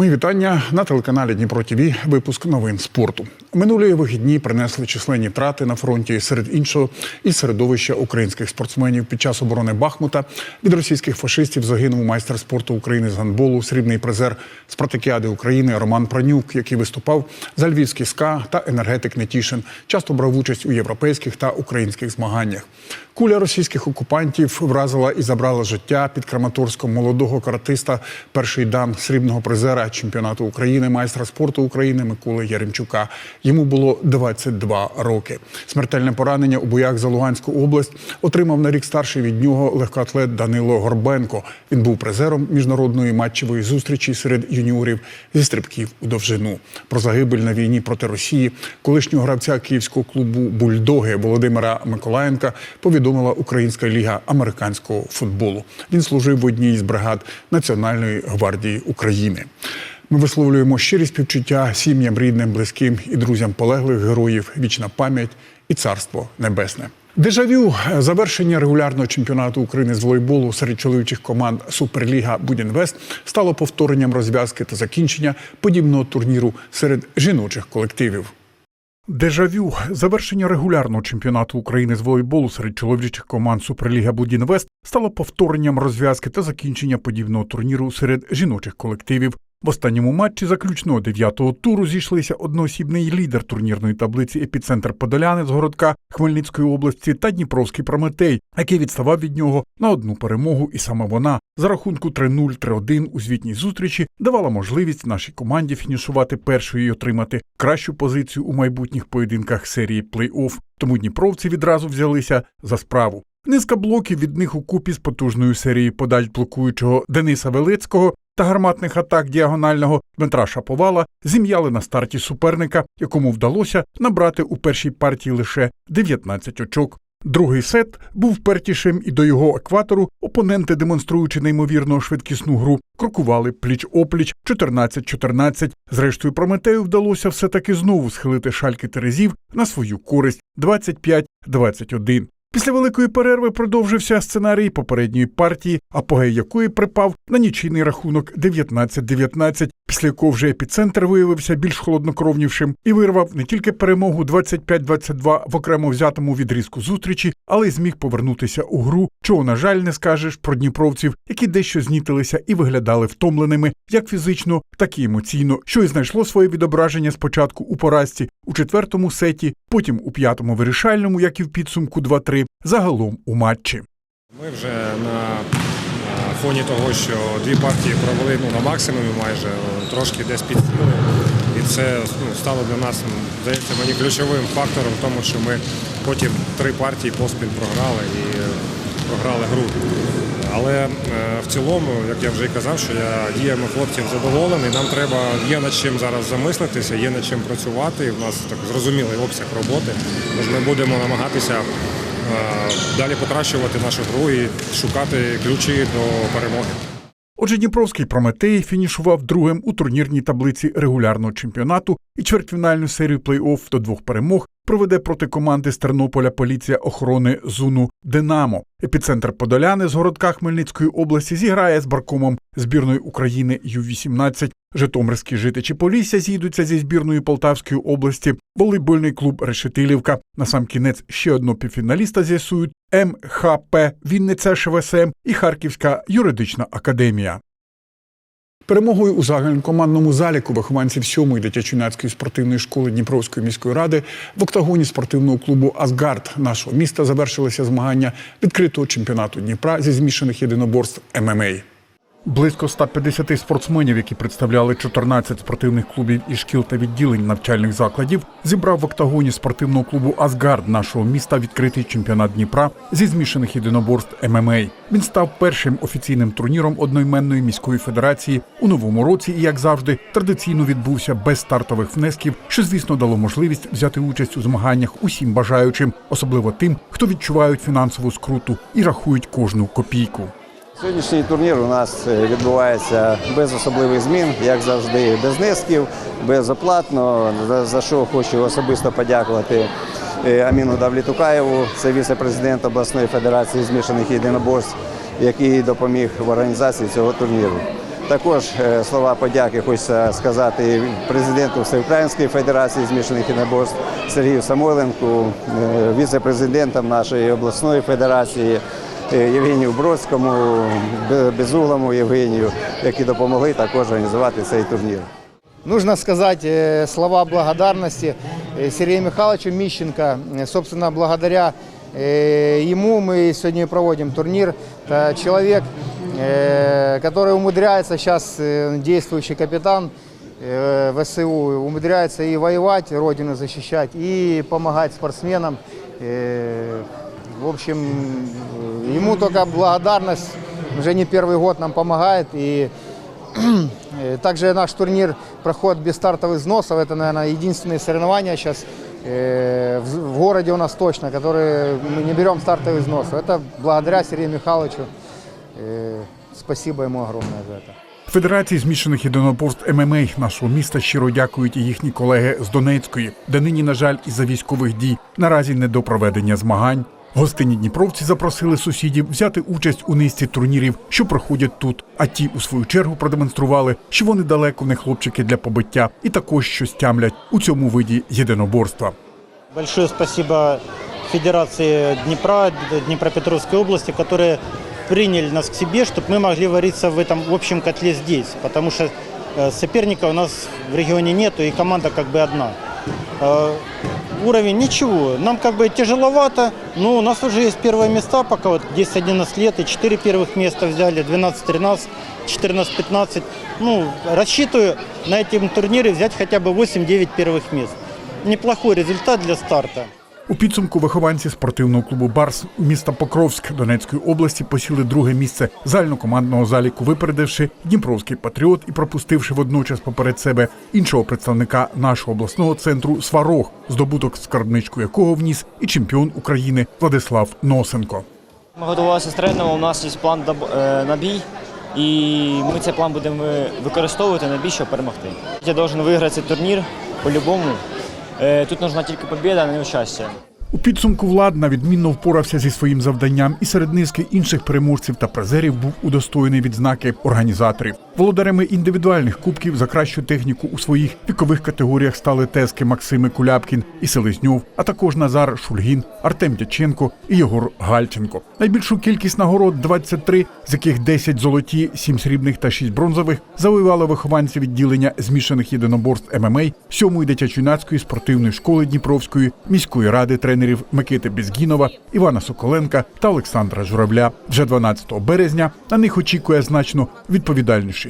Мої вітання на телеканалі Дніпро ТВ. Випуск новин спорту. Минулі вихідні принесли численні втрати на фронті серед іншого і середовища українських спортсменів. Під час оборони Бахмута від російських фашистів загинув майстер спорту України з гандболу, срібний призер Спартакіади України Роман Пранюк, який виступав за львівський СКА та енергетик Нетішин. Часто брав участь у європейських та українських змаганнях. Куля російських окупантів вразила і забрала життя під Краматорськом молодого каратиста, перший дан срібного призера чемпіонату України, майстра спорту України Миколи Яремчука. Йому було 22 роки. Смертельне поранення у боях за Луганську область отримав на рік старший від нього легкоатлет Данило Горбенко. Він був призером міжнародної матчевої зустрічі серед юніорів зі стрибків у довжину. Про загибель на війні проти Росії колишнього гравця київського клубу Бульдоги Володимира Миколаєнка повідомила Українська ліга американського футболу. Він служив в одній із бригад Національної гвардії України. Ми висловлюємо щирі співчуття сім'ям, рідним, близьким і друзям полеглих героїв, вічна пам'ять і царство небесне. Дежавю завершення регулярного чемпіонату України з волейболу серед чоловічих команд Суперліга Будінвест стало повторенням розв'язки та закінчення подібного турніру серед жіночих колективів. Дежавю завершення регулярного чемпіонату України з волейболу серед чоловічих команд Суперліга Будінвест стало повторенням розв'язки та закінчення подібного турніру серед жіночих колективів. В останньому матчі заключного дев'ятого туру зійшлися одноосібний лідер турнірної таблиці епіцентр Подоляни з городка Хмельницької області та Дніпровський Прометей, який відставав від нього на одну перемогу, і саме вона за рахунку 3-0, 3-1 у звітній зустрічі давала можливість нашій команді фінішувати першою і отримати кращу позицію у майбутніх поєдинках серії плей-офф. Тому дніпровці відразу взялися за справу. Низка блоків від них у купі з потужною серією подач блокуючого Дениса Велицького та гарматних атак діагонального Дмитра Шаповала зім'яли на старті суперника, якому вдалося набрати у першій партії лише 19 очок. Другий сет був впертішим і до його екватору опоненти, демонструючи неймовірно швидкісну гру, крокували пліч-опліч 14-14. Зрештою, Прометею вдалося все таки знову схилити шальки Терезів на свою користь 25-21. Після великої перерви продовжився сценарій попередньої партії, апогей якої припав на нічийний рахунок 19-19, після якого вже епіцентр виявився більш холоднокровнішим і вирвав не тільки перемогу 25-22 в окремо взятому відрізку зустрічі, але й зміг повернутися у гру, чого, на жаль, не скажеш про дніпровців, які дещо знітилися і виглядали втомленими як фізично, так і емоційно, що й знайшло своє відображення спочатку у поразці у четвертому сеті, потім у п'ятому вирішальному, як і в підсумку 2-3, загалом у матчі. Ми вже на фоні того, що дві партії провели ну, на максимумі майже, трошки десь підсіли. І це ну, стало для нас, здається, мені ключовим фактором в тому, що ми потім три партії поспіль програли і е, програли гру. Але е, в цілому, як я вже і казав, що я діями хлопців задоволений. Нам треба є над чим зараз замислитися, є над чим працювати. В нас так зрозумілий обсяг роботи. Тож ми будемо намагатися е, далі покращувати нашу гру і шукати ключі до перемоги. Отже, Дніпровський Прометей фінішував другим у турнірній таблиці регулярного чемпіонату і чвертьфінальну серію плей-офф до двох перемог проведе проти команди з Тернополя поліція охорони Зуну Динамо. Епіцентр Подоляни з городка Хмельницької області зіграє з баркомом збірної України Ю-18. Житомирські житичі Полісся зійдуться зі збірної Полтавської області. Волейбольний клуб Решетилівка. На сам кінець ще одного півфіналіста з'ясують МХП Вінниця ШВСМ і Харківська юридична академія. Перемогою у загальнокомандному заліку вихованців 7-ї дитячо-юнацької спортивної школи Дніпровської міської ради в октагоні спортивного клубу Асгард нашого міста завершилися змагання відкритого чемпіонату Дніпра зі змішаних єдиноборств ММА. Близько 150 спортсменів, які представляли 14 спортивних клубів і шкіл та відділень навчальних закладів, зібрав в октагоні спортивного клубу Асгард нашого міста відкритий чемпіонат Дніпра зі змішаних єдиноборств ММА. Він став першим офіційним турніром одноіменної міської федерації у новому році. І як завжди, традиційно відбувся без стартових внесків, що звісно дало можливість взяти участь у змаганнях усім бажаючим, особливо тим, хто відчувають фінансову скруту і рахують кожну копійку. Сьогоднішній турнір у нас е, відбувається без особливих змін, як завжди, без внесків, безоплатно. За, що хочу особисто подякувати е, Аміну Давлітукаєву, це віце-президент обласної федерації змішаних єдиноборств, який допоміг в організації цього турніру. Також е, слова подяки хочеться сказати президенту Всеукраїнської федерації змішаних єдиноборств Сергію Самойленку, віце-президентам нашої обласної федерації Євгенію Бродському, Бе- Безуглому Євгенію, які допомогли також організувати цей турнір. Нужно сказать э, слова благодарности э, Сергею Михайловичу Мищенко. Э, Собственно, благодаря э, ему мы сегодня и проводим турнир. Это человек, э, который умудряется сейчас, э, действующий капитан э, ВСУ, умудряется и воевать, родину защищать, и помогать спортсменам. Э, В общем, э, ему только благодарность. Уже не первый год нам помогает. И Э, Также наш турнир проходит без стартовых взносов. Это, наверное, единственные соревнования сейчас э, в в городе у нас точно, которые мы не берем стартовый взнос. Это благодаря Сергею Михайловичу. Э, Спасибо ему огромное за это. Федерації змішаних єдиноборств ММА нашого міста щиро дякують і їхні колеги з Донецької, де нині, на жаль, із-за військових дій наразі не до проведення змагань. Гостинні дніпровці запросили сусідів взяти участь у низці турнірів, що проходять тут. А ті, у свою чергу, продемонстрували, що вони далеко не хлопчики для побиття і також щось тямлять у цьому виді єдиноборства. Большое спасибо Федерации Днепра, Днепропетровской области, которые приняли нас к себе, чтобы мы могли вариться в этом общем котле здесь. Потому что э, соперника у нас в регионе нету, и команда как бы одна. Э, Уровень ничего, нам как бы тяжеловато, но у нас уже есть первые места, пока вот 10-11 лет, и 4 первых места взяли, 12-13, 14-15. Ну, рассчитываю на этом турнире взять хотя бы 8-9 первых мест. Неплохой результат для старта. У підсумку вихованці спортивного клубу Барс міста Покровськ Донецької області посіли друге місце загальнокомандного заліку, випередивши Дніпровський патріот і пропустивши водночас поперед себе іншого представника нашого обласного центру Сварог, здобуток скарбничку якого вніс і чемпіон України Владислав Носенко. Ми готувалися з тренером, у нас є план е, на бій, і ми цей план будемо використовувати на бій, щоб перемогти. Я должен виграти цей турнір по-любому. Е, Тут нужна тільки побіда, не участь. У підсумку влад на відмінно впорався зі своїм завданням і серед низки інших переможців та призерів був удостоєний відзнаки організаторів. Володарями індивідуальних кубків за кращу техніку у своїх вікових категоріях стали тески Максими Куляпкін і Селезньов, а також Назар Шульгін, Артем Дяченко і Єгор Гальченко. Найбільшу кількість нагород 23, з яких 10 золоті, 7 срібних та 6 бронзових, завоювали вихованці відділення змішаних єдиноборств ММА 7-ї дитячо-юнацької спортивної школи Дніпровської міської ради тренерів Микити Безгінова, Івана Соколенка та Олександра Журавля. Вже 12 березня на них очікує значно відповідальніший